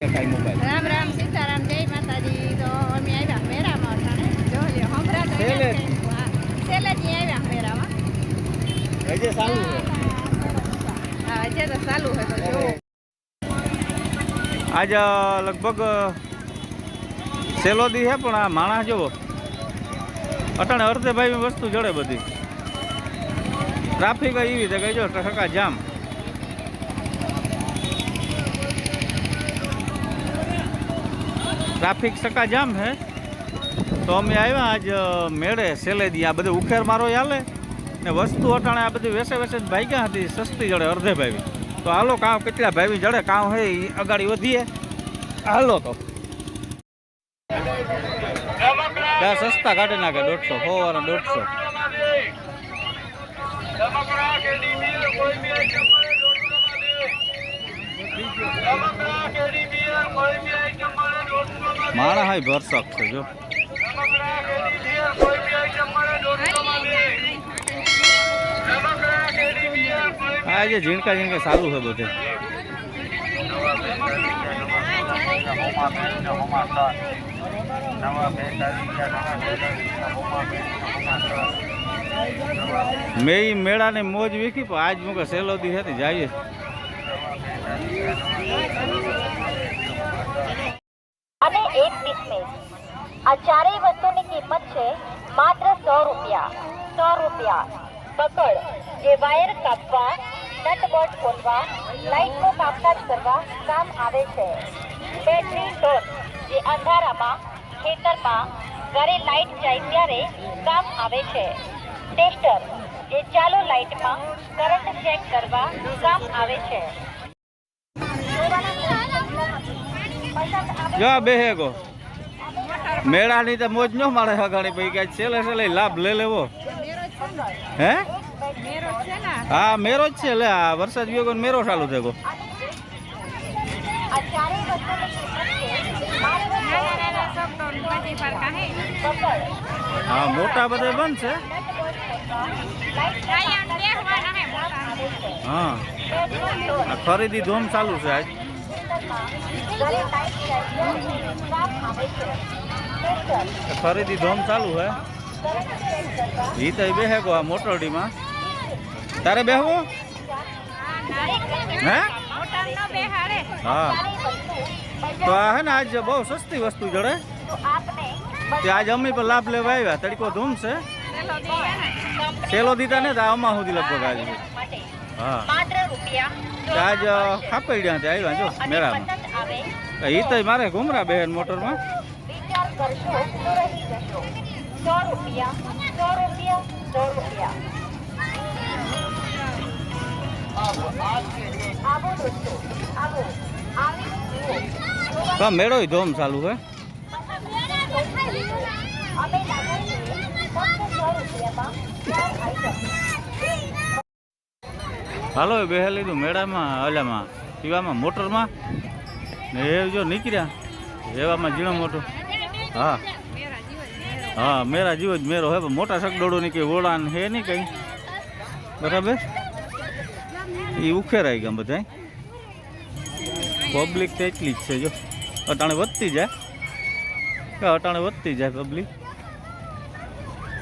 રામ રામ સીતારામ જય માતાજી. તો અમે આવ્યા મેળામાં અટાણે જો લ્યો હમણાં તો છેલ્લે. સેલેજી આવ્યા મેળામાં હજે સારું હા હજે તો ચાલુ છે તો જો આજ લગભગ સેલો દી છે પણ આ માણસ જોવો અટાણે અર્ધે ભાઈ વસ્તુ જડે બધી. ટ્રાફિક એવી રીતે જો ટકા જામ. ટ્રાફિક સકા જામ છે તો અમે આવ્યા આજ મેળે સેલેદી આ બધું ઉખેર મારો હાલે. ને વસ્તુ અટાણે આ બધી વેસે વેસે ભાગ્યા હતી, સસ્તી જડે અડધે ભાવી. તો હાલો કાં કેટલા ભાવી જડે, કાં હે અગાડી વધીએ. હાલો તો. સસ્તા કાઢી નાખે દોઢસો સો વાળા દોઢસો. માણા હાય ભરસક છે, જો. આજે જે ઝીણકા ઝીણકા સારું છે બધે. મેં મેળાને મોજ વીખી, પણ આજ મુકે સેલોદી હતી, જઈએ. અને એક ડિસમિસ આ ચારેય વસ્તુની કિંમત છે માત્ર સો રૂપિયા. સો રૂપિયા. પકડ, જે વાયર કાપવા નટ બોલ્ટ ખોલવા, લાઇટનું કામકાજ કરવા કામ આવે છે. બેટરી ટોર્ચ જે અંધારામાં, ખેતરમાં ઘરે લાઇટ જાય ત્યારે કામ આવે છે. ટેસ્ટર, જે ચાલુ લાઇટમાં કરંટ ચેક કરવા કામ આવે છે. જો આ બેહે ગો મેળાની તો મોજ ન મળે હગાડી પછી કે છેલ્લે છેલ્લે લાભ લઈ લેવો. હે? મેરો હા, મેરો જ છે, લે, આ વરસાદ ગયો મેરો ચાલુ થયો હે, મોટા બધા બંધ છે. હે. ખરીદી ધોમ ચાલુ છે આજ. ખરીદી ધોમ ચાલુ હે. એ ઈ તો બેહે ગો આ મોટરડીમાં. તારે બેહવું? હે? હા. તો આ હે ને આજ બહુ સસ્તી વસ્તુ જડે. તો આજ અમે પણ લાભ લેવા આવ્યા. તડકો ધૂમ છે. સેલો દીધા ને તો આમાં સુધી લગભગ આજે. હા. આજ ખાપડ્યા ત્યાં આવ્યા જો મેળામાં. ઈ તો મારે ઘુમરા બહેન મોટરમાં. વિચાર કરશો તો રહી જશો. સો રૂપિયા સો રૂપિયા સો રૂપિયા. આવો દોસ્તો આવો. તો મેળો ધોમ ચાલુ હે. હાલો એ બેહે લીધું મેળામાં ઓલામાં પીવામાં મોટરમાં. ને એ જો નીકળ્યા. એવામાં ઝીણો મોટો. હા. હા, મેરા જીવો જ મેરો હે મોટા સગડોળો ની કઈ ઓળાન હે નહીં કઈ? બરાબર? એ ઉખેરાઈ ગયા બધા પબ્લિક તો એટલી જ છે, જો. અટાણે વધતી જાય. કે અટાણે વધતી જાય પબ્લિક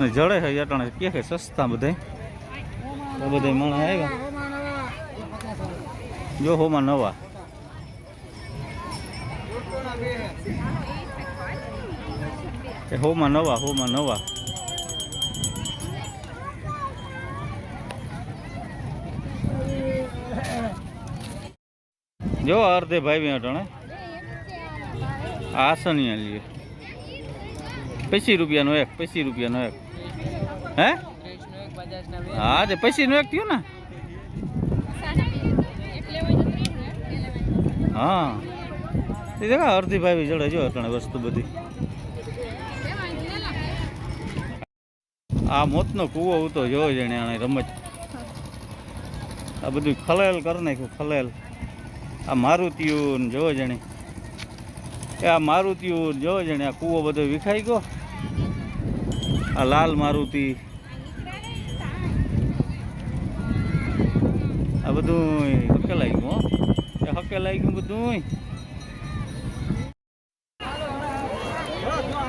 ને જડે છે અટાણે કે કે સસ્તા બધા બધા માણસ આવ્યા. જો હોમાં નવા. એ હોમાં નવા હોમાં નવા. જો અર્ધે ભાઈ અટાણે. આસનિયા લઈએ પચીસ રૂપિયાનો એક પચીસ રૂપિયાનો એક. હે? હા, તે પચીસનો એક થયો ને? હા. એ દેખા અડધી ભાઈ જડે જો અટાણે વસ્તુ બધી. આ મોતનો કૂવો ઉતો જોવો જણે આને રમત. આ બધું ખલેલ કરી નાખ્યું, ખલેલ. આ મારુતિયું જોવો જણે એ આ મારુતિયું જોવો જણે આ કૂવો બધો વિખાઈ ગયો. આ લાલ મારુતિ. આ બધું હકે લાગ્યું હો. એ હકેલાઈ ગયું બધું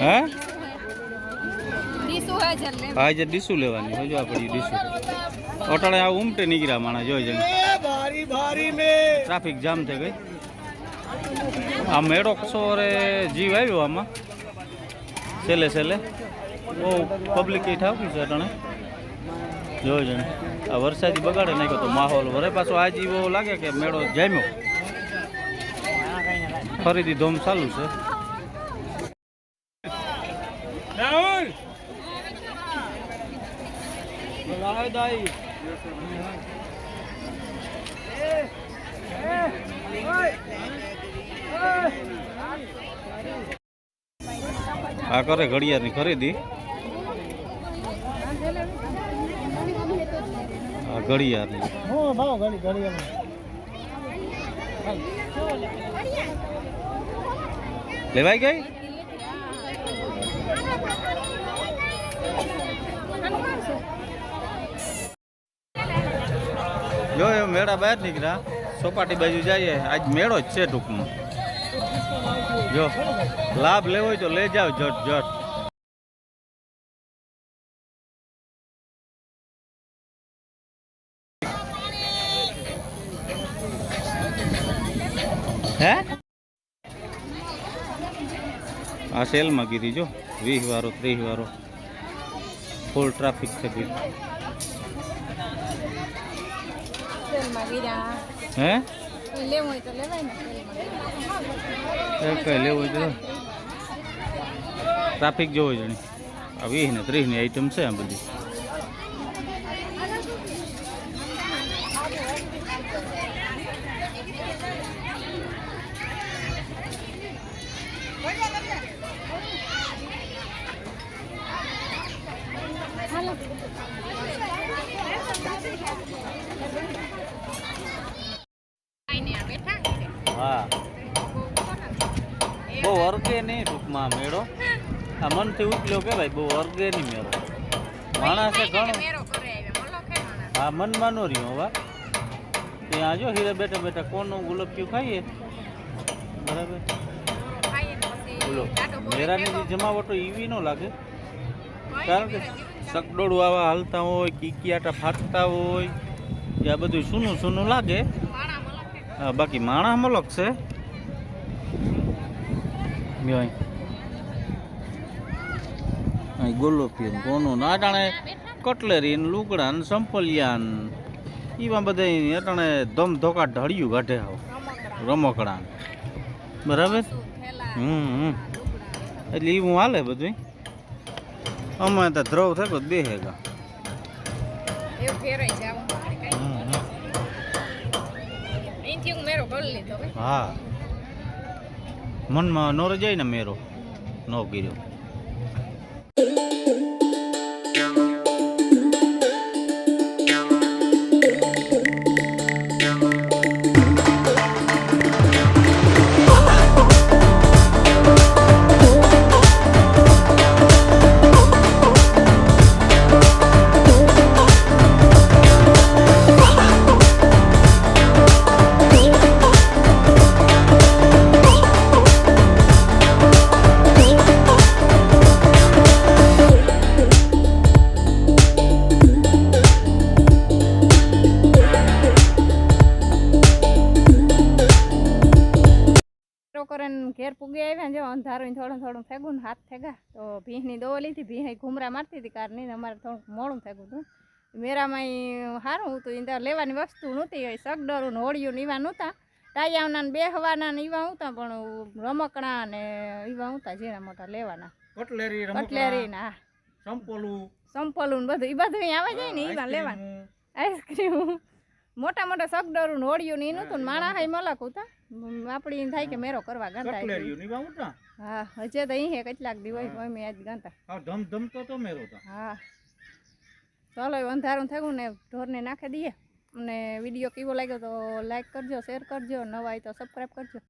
હે? હા લેવાની હજુ આ ઉમટે નીકળ્યા માણસ જોઈ ટ્રાફિક જામ થઈ ગઈ. આ મેળો કશો રે જીવ આવ્યો આમાં? છેલ્લે છેલ્લે. બહુ પબ્લિક એ છે અટાણે. જોઈ જણે. આ વરસાદી બગાડે નાખ્યો તો માહોલ વરે. પાછો આ જીવો લાગે કે મેળો જામ્યો. ખરીદી ધોમ ચાલુ છે. રાહુલ! બોલાવે દાઈ. આ કરે ઘડિયાળની ખરીદી. આ ઘડિયાળની. હું ભાવ ઘડી ઘડિયાળની ગઈ? જો, એ મેળા બહાર નીકળ્યા. સોપાટી બાજુ જઈએ. આજ મેળો જ છે ટૂંકમાં જો, લાભ લેવો તો લઈ જાઓ જટ જટ હે? આ સેલમાં કીધી, જો, વીસ વારો, ત્રીસ વારો. ફૂલ ટ્રાફિક છે ભીડ હે લેવું હોય તો લેવાય ને હોય તો ટ્રાફિક જોવો જણી વીસ ને ત્રીસની આઈટમ છે આ બધી હા બહુ અર્ગે નહીં ટૂંકમાં મેળો. આ મનથી ઉઠલ્યો કે ભાઈ બહુ અર્ગે નહીં મેળો. માણસે ઘણો હા મનમાં નો રહ્યો હવા ત્યાં જો હીરે બેઠા બેઠા કોનું ગુલાબક્યું ખાઈએ? બરાબર. બોલો, મેરાની જે જમાવટો એવી ન લાગે. કારણ કે સકડોળું આવા હાલતા હોય, કીકિયાટા ફાટતા હોય આ બધું સૂનું સૂનું લાગે બાકી માણસ મલક છે. ગોલોપિયન કોનું જાણે કટલેરી ને લુગડા ને સંપલિયા ને એવા બધા અટાણે ધમ ધોકા ઢળિયું કાઢે આવ. રમકડા. બરાબર? હમ એટલે એવું હાલે બધું અમે તો ધ્રવ થયો બે હેગા એવું ફેરાય છે આવું અહીંથી હું. મનમાં નો રજાય ને મેરો. નો ગીર્યો અંધારું થોડું થોડું ફેગું ને હાથ ફેંકા તો ભીંસની દવા લીધી ભીંસ ઘૂમરા મારતી હતી કારની અમારે થોડુંક મોડું ફેગું હતું. મેરામાં સારું હતું ત્યાં લેવાની વસ્તુ નહોતી હોય સગડરું ને હોળિયું ને એવા નહોતા. ટાયાવના ને બેહવાના ને એવા હતા પણ રમકડા ને એવા હતા ઝીણા મોટા લેવાના. કટલેરી કટલેરી ને સંપોલું. સંપલું ને બધું એ બધું આવે જાય ને એવા લેવાનું. આઈસ્ક્રીમ. મોટા મોટા સગડરું નોળિયું ને એનું માણા હાઈ મલક હતા એમ થાય કે મેરો કરવા ગાંતા હા હજે તો અહીં કેટલાક દિવસ હોય આજ ગાંતા હા ધમ તો તો મેરો હા. ચાલો અંધારું થયું ને ઢોરને નાખી દઈએ. અને વીડિયો કેવો લાગ્યો તો લાઈક કરજો શેર કરજો નવા હોય તો સબસ્ક્રાઈબ કરજો.